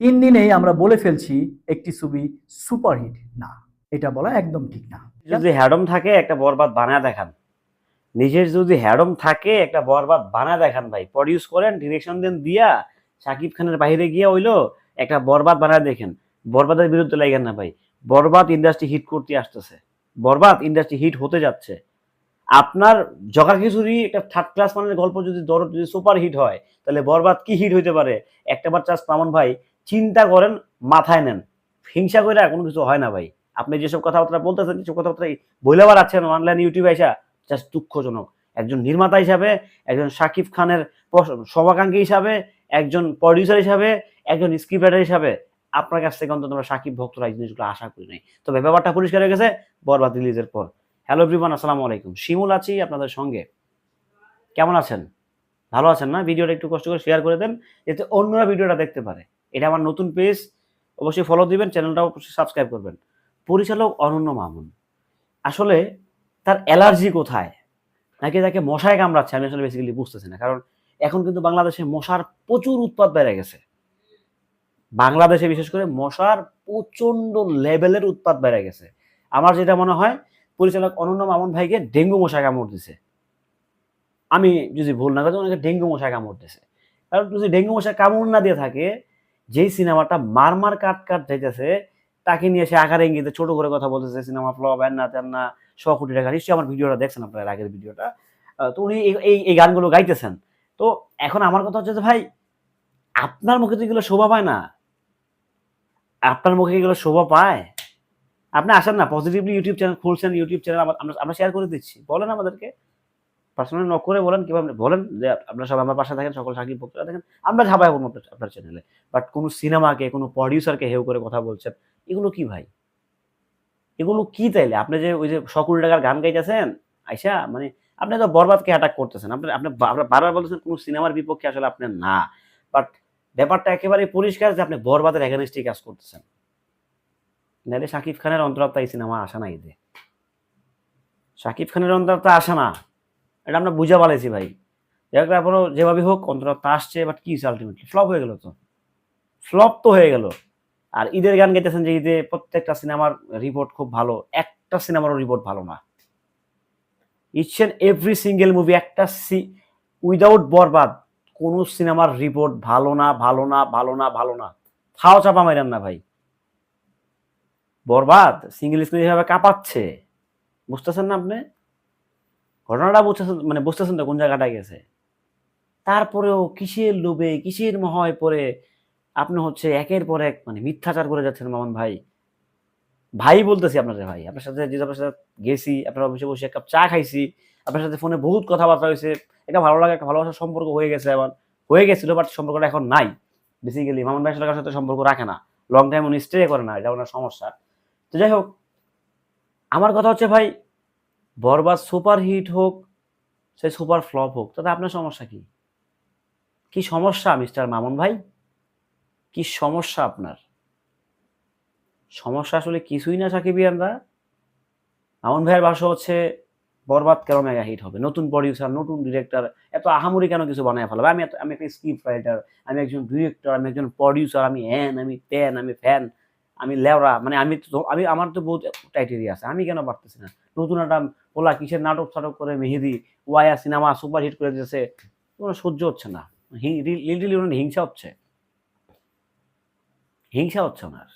তিন দিনেই আমরা বলে ফেলছি একটি ছবি সুপারহিট না। এটা বলা একদম ঠিক না। যদি হ্যাডম থাকে, একটা বরবাদ বানায় দেখান। নিজের যদি হ্যাডম থাকে, একটা বরবাদ বানায় দেখান ভাই। প্রডিউস করেন ডিরেকশন দেন, দিয়া সাকিব খানের বাইরে গিয়ে হইল, একটা বরবাদ বানায় দেখেন। বরবাদের বিরুদ্ধে লাগেন না ভাই। বরবাদ ইন্ডাস্ট্রি হিট করতে আসতেছে। বরবাদ ইন্ডাস্ট্রি হিট হতে যাচ্ছে। আপনার জগা খিচুড়ি, একটা থার্ড ক্লাস মানের গল্প যদি দর যদি সুপার হিট হয়, তাহলে বরবাদ কি হিট হইতে পারে? একটা বার চাষ মামুন ভাই চিন্তা করেন, মাথায় নেন। হিংসা করে কোনো কিছু হয় না ভাই। আপনি যেসব কথাবার্তা বলতেছেন, যেসব কথাবার্তা বইলে আছেন অনলাইন ইউটিউবে এসা জাস্ট দুঃখজনক। একজন নির্মাতা হিসাবে, একজন শাকিব খানের শুভাকাঙ্ক্ষী হিসাবে, একজন প্রডিউসার হিসাবে, একজন স্ক্রিপ্ট রাইটার হিসাবে, আপনার কাছ থেকে অন্তত আমরা সাকিব ভক্তরা এই জিনিসগুলো আশা করি নাই। তবে ব্যাপারটা পরিষ্কার হয়ে গেছে, বরবাদ রিলিজের পর। হ্যালো এভরিওয়ান আসসালামু আলাইকুম। শিমুল আছি আপনাদের সঙ্গে। কেমন আছেন? ভালো আছেন না? ভিডিওটা একটু কষ্ট করে শেয়ার করে দেন, যাতে অন্যরা ভিডিওটা দেখতে পারে। এটা আমার নতুন পেজ, অবশ্যই ফলো দিবেন চ্যানেলটা অবশ্যই সাবস্ক্রাইব করবেন। পরিচালক অনন্য মামুন। আসলে তার অ্যালার্জি কোথায়? নাকি তাকে মশায় কামড়াচ্ছে? আমি আসলে বেসিক্যালি বুঝতেছি না। কারণ এখন কিন্তু বাংলাদেশে মশার প্রচুর উৎপাদ বেড়ে গেছে। বাংলাদেশে বিশেষ করে মশার প্রচণ্ড লেভেলের উৎপাদ বেড়ে গেছে। আমার যেটা মনে হয়, পরিচালক অনন্য মামুন ভাইকে ডেঙ্গু মশা কামড় দিছে। আমি যদি ভুল না করি ওনাকে ডেঙ্গু মশা কামড় দিছে। কারণ যদি ডেঙ্গু মশা কামড় না দিয়ে থাকে যেই সিনেমাটা মারমার কাট কাট যাইতেছে, তাকে নিয়ে সে আকারে ইঙ্গিতে ছোট করে কথা বলতেছে সিনেমা ফ্লপ হ্যান না তেন না শ কোটি টাকা। নিশ্চয়ই আমার ভিডিওটা দেখছেন আপনার, আগের ভিডিওটা। তো উনি এই- এই গানগুলো গাইতেছেন। তো এখন আমার কথা হচ্ছে যে, ভাই, আপনার মুখে তো এগুলো শোভা পায় না। আপনার মুখে এগুলো শোভা পায়। আপনি আসেন না পজিটিভলি ইউটিউব চ্যানেল খুলছেন ইউটিউব চ্যানেল আমরা শেয়ার করে দিচ্ছি। বলেন আমাদেরকে। পার্সোনালি নক করে বলেন কীভাবে বলেন যে আপনারা সব আমার পাশে থাকেন, সকল সাকিব ভক্তরা দেখেন আমরা ঝাপাই করব আপনার- চ্যানেলে বাট কোনো সিনেমাকে কোনো প্রডিউসারকে হেউ করে কথা বলছেন, এগুলো কি ভাই? এগুলো কি তাইলে আপনি যে ওই যে সকল টাকার গান গাইতেছেন, আইসা মানে আপনি তো বরবাদকে অ্যাটাক করতেছেন। আপনি আপনি বারবার বলতেছেন কোনো সিনেমার বিপক্ষে আসলে আপনি না। বাট ব্যাপারটা একেবারে পরিষ্কার যে আপনি বরবাদের এগেনস্টে কাজ করতেছেন। নাহলে শাকিব খানের অন্তরাত্মা এই সিনেমা আসা নাই যে। শাকিব খানের অন্তরাত্মা আসে না। এটা আমরা বুঝা পালাইছি ভাই। তারপরও যেভাবে হোক অন্তরাত্মা আসছে বাট কি আলটিমেটলি ফ্লপ হয়ে গেল তো। ফ্লপ তো হয়ে গেল। আর ঈদের গান গাইতেছেন যে ঈদে প্রত্যেকটা সিনেমার রিপোর্ট খুব ভালো, একটা সিনেমারও রিপোর্ট ভালো না। এন্ড এভরি সিঙ্গেল মুভি একটা সি উইদাউট বরবাদ, কোন সিনেমার রিপোর্ট ভালো না ভালো না ভালো না ভালো না। খাও চাপা মাইরান না ভাই। বরবাদ সিঙ্গেল স্ক্রিন হিসাবে কাঁপাচ্ছে। বুঝতেছেন না আপনি? ঘটনাটা বুঝতেছেন মানে বুঝতেছেন তো কোন জায়গাটায় গেছে? তারপরেও কিসের লোভে, কিসের মহায় পরে আপনি হচ্ছে একের পর এক মানে মিথ্যাচার করে যাচ্ছেন মামন ভাই? ভাই বলতেছি আপনাদের ভাই, আপনার সাথে যে আপনার সাথে গেছি, আপনার অফিসে বসে এক কাপ চা খাইছি, আপনার সাথে ফোনে বহুত কথাবার্তা হয়েছে এটা ভালো লাগে, একটা ভালোবাসার সম্পর্ক হয়ে গেছে আমার, হয়ে গেছিল বাট সম্পর্কটা এখন নাই। বেসিক্যালি মামন ভাই আসলে কারোর সাথে সম্পর্ক রাখে না। লং টাইম উনি স্টে করে না, এটা ওনার সমস্যা। তো যাই হোক, আমার কথা হচ্ছে ভাই বরবাদ সুপার হিট হোক, সে সুপার ফ্লপ হোক, তাতে আপনার সমস্যা কি? কি সমস্যা, মিস্টার মামুন ভাই? কি সমস্যা আপনার? সমস্যা আসলে কিছুই না সাকিবিয়ানরা মামুন ভাইয়ের ভাষা হচ্ছে, বরবাদ কেন মেগা হিট হবে? নতুন প্রডিউসার নতুন ডিরেক্টর এত আহামরি কেন কিছু বানায় ফেলাবে? আমি আমি একটা স্ক্রিপ্ট রাইটার আমি একজন ডিরেক্টর আমি একজন প্রডিউসার আমি হ্যান আমি প্যান আমি ফ্যান আমি লেওরা মানে আমি আমি, আমার তো বহুত ক্রাইটেরিয়া আছে, আমি কেন পারতেছি না? নতুন একটা পোলা কিসের নাটক ফাটক করে মেহেদি ওয়াইয়া সিনেমা, সুপার হিট করে দিয়েছে কোনো সহ্য হচ্ছে না। লিটালি ওনার হিংসা হচ্ছে। হিংসা হচ্ছে ওনার।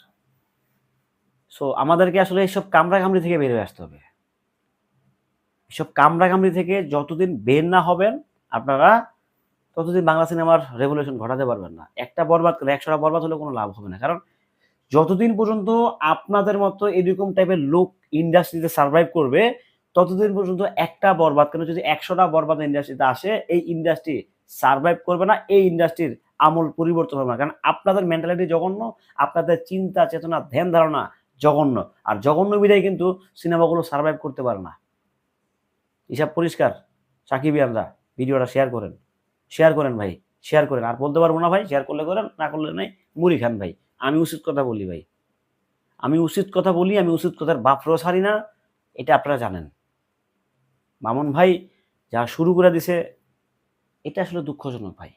সো আমাদেরকে আসলে এইসব কামড়া কামড়ি থেকে বের হয়ে আসতে হবে। এসব কামড়া কামড়ি থেকে যতদিন বের না হবেন, আপনারা ততদিন বাংলা সিনেমার রেভলিউশন ঘটাতে পারবেন না। একটা বরবাদ করে একশোটা বরবাদ হলে কোনো লাভ হবে না। কারণ যতদিন পর্যন্ত আপনাদের মতো এরকম টাইপের লোক ইন্ডাস্ট্রিতে সার্ভাইভ করবে, ততদিন পর্যন্ত একটা বরবাদ কেন? যদি একশোটা বরবাদ ইন্ডাস্ট্রিতে আসে, এই ইন্ডাস্ট্রি সার্ভাইভ করবে না, এই ইন্ডাস্ট্রির আমল পরিবর্তন হবে না। কারণ আপনাদের মেন্টালিটি জঘন্য, আপনাদের চিন্তা, চেতনা, ধ্যান ধারণা জঘন্য। আর জঘন্য বিদায় কিন্তু সিনেমাগুলো সার্ভাইভ করতে পারে না। হিসাব পরিষ্কার? সাকিবিয়ানরা ভিডিওটা শেয়ার করেন। শেয়ার করেন ভাই শেয়ার করেন। আর বলতে পারব না ভাই শেয়ার করলে করেন, না করলে নাই, মুড়ি খান ভাই। আমি উচিত কথা বলি ভাই। আমি উচিত কথা বলি, আমি উচিত কথার বাপরও ছাড়ি না, এটা আপনারা জানেন। মামুন ভাই যা শুরু করে দিছে, এটা আসলে দুঃখজনক ভাই।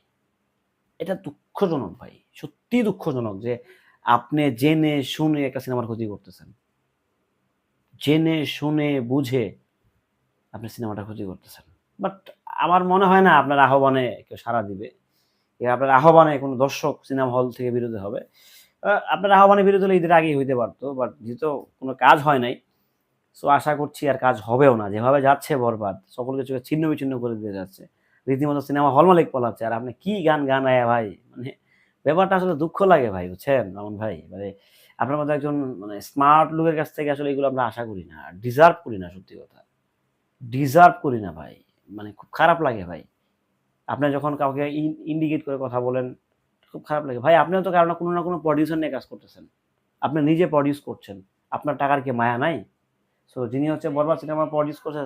এটা দুঃখজনক ভাই সত্যি দুঃখজনক যে আপনি জেনে শুনে একটা সিনেমার ক্ষতি করতেছেন। জেনে শুনে বুঝে আপনি সিনেমাটা ক্ষতি করতেছেন। বাট আমার মনে হয় না আপনার আহ্বানে কেউ সাড়া দিবে। আপনার আহ্বানে কোনো দর্শক সিনেমা হল থেকে বিরোধী হবে। আপনার আহ্বানে বিরোধী হলে ঈদের আগেই হইতে পারতো বাট যেহেতু কোনো কাজ হয় নাই সো আশা করছি আর কাজ হবেও না। যেভাবে যাচ্ছে বরবাদ সকল কিছুকে ছিন্ন বিচ্ছিন্ন করে দিয়ে যাচ্ছে। রীতিমতো সিনেমা হল মালিক পলাচ্ছে, আর আপনি কি গান গান আয়া ভাই? মানে ব্যাপারটা আসলে দুঃখ লাগে ভাই, বুঝছেন? মামুন ভাই মানে আপনার মধ্যে একজন মানে স্মার্ট লোকের কাছ থেকে আসলে এগুলো আমরা আশা করি না ডিজার্ভ করি না, সত্যি কথা। ডিজার্ভ করি না ভাই মানে খুব খারাপ লাগে ভাই। আপনি যখন কাউকে ইন্ডিকেট করে কথা বলেন খুব খারাপ লাগে। ভাই, আপনিও তো কারণ কোনো না কোনো প্রডিউসার নিয়ে কাজ করতেছেন। আপনি নিজে প্রডিউস করছেন। আপনার টাকার কি মায়া নাই? সো যিনি হচ্ছে বরবাদ সিনেমা প্রডিউস করছে,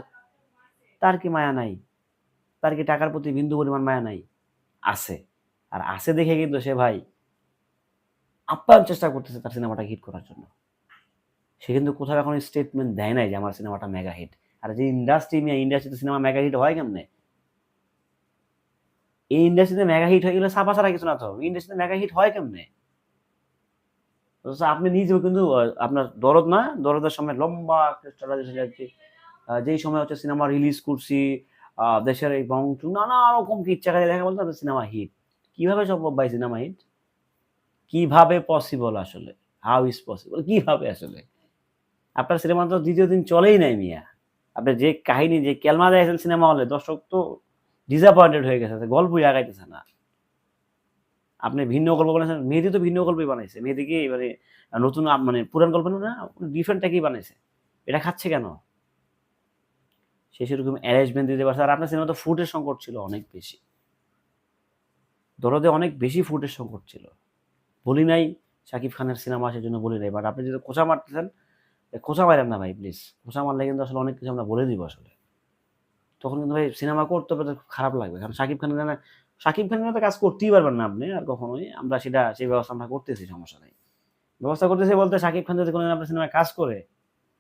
তার কি মায়া নাই? তার কি টাকার প্রতি বিন্দু পরিমাণ মায়া নাই? আছে। আর আছে দেখে কিন্তু সে ভাই আপ্যায়ন চেষ্টা করতেছে তার সিনেমাটা হিট করার জন্য। সে কিন্তু কোথাও এখন স্টেটমেন্ট দেয় নাই যে আমার সিনেমাটা মেগা হিট আর যে ইন্ডাস্ট্রি নিয়ে ইন্ডাস্ট্রিতে সিনেমা মেগা হিট হয় কেমনে? এই ইন্ডাস্ট্রিতে মেগা হিট হয়ে গেলে ছাপা ছাড়া কিছু না তো। ইন্ডাস্ট্রিতে মেগা হিট হয় কেমনে? আপনি নিজেও কিন্তু আপনার দরদ না, দরদের সময় লম্বা একটা যাচ্ছে। যেই সময় হচ্ছে সিনেমা রিলিজ করছি দেশের এই বং নানা রকম ইচ্ছা করে দেখা বলতে সিনেমা হিট কীভাবে সম্ভব ভাই সিনেমা হিট কীভাবে পসিবল আসলে? হাউ ইজ পসিবল কীভাবে আসলে? আপনার সিনেমা তো দ্বিতীয় দিন চলেই নাই মিয়া। আপনি যে কাহিনী, যে কেলমা দেখেছেন সিনেমা হলে দর্শক তো ডিসঅ্যাপয়েন্টেড হয়ে গেছে, গল্পই আগাইতেছে না। আপনি ভিন্ন গল্প বানাইছেন, মেহেদি তো ভিন্ন গল্পই বানাইছে। মেহেদিকে এবারে নতুন মানে পুরান গল্প না ডিফারেন্টটাকেই বানাইছে। এটা খাচ্ছে কেন? সে সেরকম অ্যারেঞ্জমেন্ট দিতে পারছে। আর আপনার সিনেমা তো ফুটের সংকট ছিল অনেক বেশি। দরদে অনেক বেশি ফুটের সংকট ছিল। বলি নাই শাকিব খানের সিনেমা আসার জন্য বলি নাই বাট আপনি যদি খোঁচা মারতেছেন খোঁচা মারেন না ভাই প্লিজ খোঁচা মারলে কিন্তু আসলে অনেক কিছু আমরা বলে দিব আসলে। তখন কিন্তু ভাই সিনেমা করতে হবে খুব খারাপ লাগবে। কারণ শাকিব খানের গানে শাকিব খানের মতো কাজ করতেই পারবেন না আপনি আর কখনোই। আমরা সেটা, সেই ব্যবস্থা আমরা করতেছি, সমস্যা নেই। ব্যবস্থা করতেছি বলতে শাকিব খান যদি কোনো আপনার সিনেমায় কাজ করে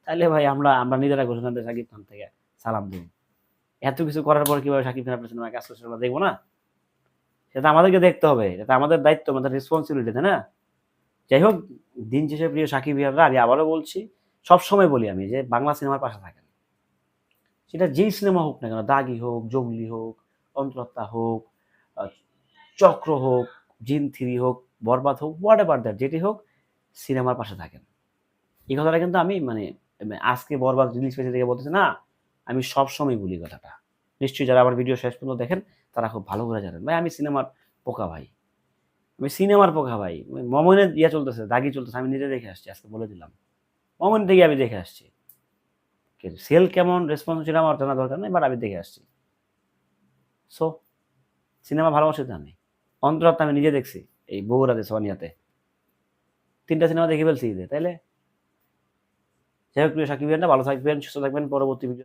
তাহলে ভাই আমরা আমরা নিজেরা ঘোষণা দিই শাকিব খান থেকে সালাম দিই। এত কিছু করার পর কীভাবে শাকিব খান আপনার সিনেমায় কাজ করছে আমরা দেখব না? সেটা আমাদেরকে দেখতে হবে। এটা আমাদের দায়িত্ব, আমাদের রেসপন্সিবিলিটি তাই না? যাই হোক, দিন শেষে প্রিয় সাকিব ভাইয়ারা আমি আবারও বলছি, সবসময় বলি আমি যে বাংলা সিনেমার পাশে থাকেন। সেটা যেই সিনেমা হোক না কেন, দাগি হোক, জঙ্গলি হোক অন্তরত্তা হোক চক্র হোক, জিন থ্রি হোক, বরবাদ হোক হোয়াট এভার দ্যাট যেটি হোক সিনেমার পাশে থাকেন। এই কথাটা কিন্তু আমি মানে আজকে বরবাদ রিলিজ পেয়েছে থেকে বলতেছি, না, আমি সব সময় বলি কথাটা। নিশ্চয়ই যারা আমার ভিডিও শেষ পর্যন্ত দেখেন, তারা খুব ভালো করে জানেন। ভাই, আমি সিনেমার পোকা ভাই। আমি সিনেমার পোকা ভাই। মমনের ইয়া চলতেছে, দাগি চলতেছে, আমি নিজে দেখে আসছি, আজকে বলে দিলাম। মমন থেকে আমি দেখে আসছি। সেল কেমন রেসপন্স ছিল আমার জানা দরকার নেই বাট আমি দেখে আসছি। সো সিনেমা ভালোবাসি তো আমি অন্তরাত্মা আমি নিজে দেখছি, এই বগুড়াতে সোনিয়াতে তিনটা সিনেমা দেখে ফেলছি ঈদে, তাইলে? যাই হোক প্রিয় সাকিবেন না ভালো থাকবেন, সুস্থ থাকবেন, পরবর্তী